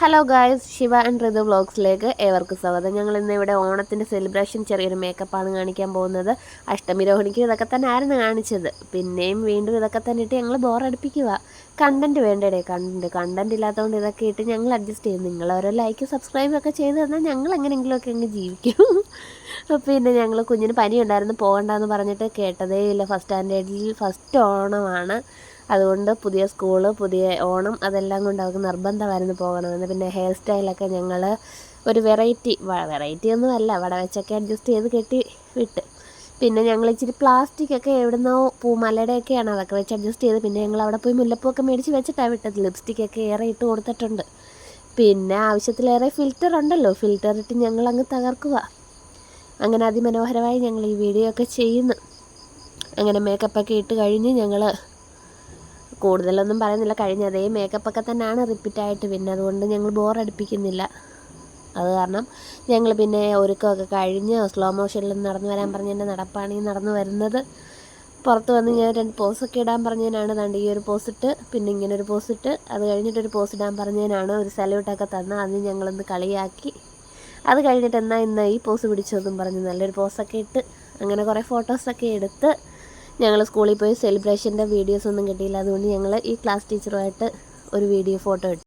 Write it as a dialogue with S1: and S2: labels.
S1: Hello guys Shiva and Ritu വ്ളോഗ്സിലേക്ക് ഏവർക്കും സ്വാഗതം. ഞങ്ങൾ ഇന്ന് ഇവിടെ ഓണത്തിന്റെ സെലിബ്രേഷൻ ചെറിയൊരു മേക്കപ്പാണ് കാണിക്കാൻ പോകുന്നത്. അഷ്ടമി രോഹിണിക്ക് ഇതൊക്കെ തന്നെ ആയിരുന്നു കാണിച്ചത്. പിന്നെയും വീണ്ടും ഇതൊക്കെ തന്നെ ഇട്ട് ഞങ്ങൾ ബോറടിപ്പിക്കുക കണ്ടന്റ് വേണ്ടേ കണ്ടന്റ് കണ്ടന്റ് ഇല്ലാത്തതുകൊണ്ട് ഇതൊക്കെ ഇട്ട് ഞങ്ങൾ അഡ്ജസ്റ്റ് ചെയ്യും. നിങ്ങൾ ഓരോ ലൈക്ക് സബ്സ്ക്രൈബ് ഒക്കെ ചെയ്ത് തന്നാൽ ഞങ്ങൾ എങ്ങനെയെങ്കിലുമൊക്കെ അങ്ങ് ജീവിക്കും. പിന്നെ ഞങ്ങൾ കുഞ്ഞിന് പനി ഉണ്ടായിരുന്നു പോകണ്ടെന്ന് പറഞ്ഞിട്ട് കേട്ടതേ ഇല്ല. ഫസ്റ്റ് സ്റ്റാൻഡേർഡിൽ ഫസ്റ്റ് ഓണമാണ്. അതുകൊണ്ട് പുതിയ സ്കൂൾ പുതിയ ഓണം അതെല്ലാം കൊണ്ട് അവർക്ക് നിർബന്ധമായിരുന്നു പോകണമെന്ന്. പിന്നെ ഹെയർ സ്റ്റൈലൊക്കെ ഞങ്ങൾ ഒരു വെറൈറ്റി വെറൈറ്റി ഒന്നും അല്ല. അവിടെ വെച്ചൊക്കെ അഡ്ജസ്റ്റ് ചെയ്ത് കെട്ടി വിട്ട്. പിന്നെ ഞങ്ങൾ ഇച്ചിരി പ്ലാസ്റ്റിക് ഒക്കെ എവിടുന്നോ പൂമലയുടെയൊക്കെയാണ് അതൊക്കെ വെച്ച് അഡ്ജസ്റ്റ് ചെയ്ത്. പിന്നെ ഞങ്ങൾ അവിടെ പോയി മുല്ലപ്പൂക്കെ മേടിച്ച് വെച്ചിട്ടാണ് വിട്ടത്. ലിപ്സ്റ്റിക് ഒക്കെ ഏറെ ഇട്ട് കൊടുത്തിട്ടുണ്ട്. പിന്നെ ആവശ്യത്തിലേറെ ഫിൽറ്റർ ഉണ്ടല്ലോ. ഫിൽറ്റർ ഇട്ട് ഞങ്ങൾ അങ്ങ് തകർക്കുക. അങ്ങനെ അതിമനോഹരമായി ഞങ്ങൾ ഈ വീഡിയോ ഒക്കെ ചെയ്യുന്നു. അങ്ങനെ മേക്കപ്പൊക്കെ ഇട്ട് കഴിഞ്ഞ് ഞങ്ങൾ കൂടുതലൊന്നും പറയുന്നില്ല. കഴിഞ്ഞ അതേ മേക്കപ്പൊക്കെ തന്നെയാണ് റിപ്പീറ്റായിട്ട് പിന്നെ അതുകൊണ്ട് ഞങ്ങൾ ബോറടിപ്പിക്കുന്നില്ല അത് കാരണം ഞങ്ങൾ പിന്നെ ഒരുക്കമൊക്കെ കഴിഞ്ഞ് സ്ലോ മോഷനിൽ നടന്നു വരാൻ പറഞ്ഞ് എന്റെ നടപ്പാണ് ഈ നടന്നു വരുന്നത്. പുറത്ത് വന്ന് ഞാൻ രണ്ട് പോസൊക്കെ ഇടാൻ പറഞ്ഞതിനാണ് തണ്ട് ഈ ഒരു ഇട്ട് പിന്നെ ഇങ്ങനെ ഒരു പോസിട്ട് അത് കഴിഞ്ഞിട്ടൊരു പോസ് ഇടാൻ പറഞ്ഞതിനാണ് ഒരു സല്യൂട്ടൊക്കെ തന്ന് അന്ന് ഞങ്ങളൊന്ന് കളിയാക്കി. അത് കഴിഞ്ഞിട്ട് എന്നാൽ ഇന്ന് ഈ പോസ് പിടിച്ചതെന്നും പറഞ്ഞ് നല്ലൊരു പോസൊക്കെ ഇട്ട് അങ്ങനെ കുറേ ഫോട്ടോസൊക്കെ എടുത്ത് ഞങ്ങൾ സ്കൂളിൽ പോയി സെലിബ്രേഷന്റെ വീഡിയോസ് ഒന്നും കിട്ടിയില്ല. അതുകൊണ്ട് ഞങ്ങൾ ഈ ക്ലാസ് ടീച്ചറുമായിട്ട് ഒരു വീഡിയോ ഫോട്ടോ എടുത്തു.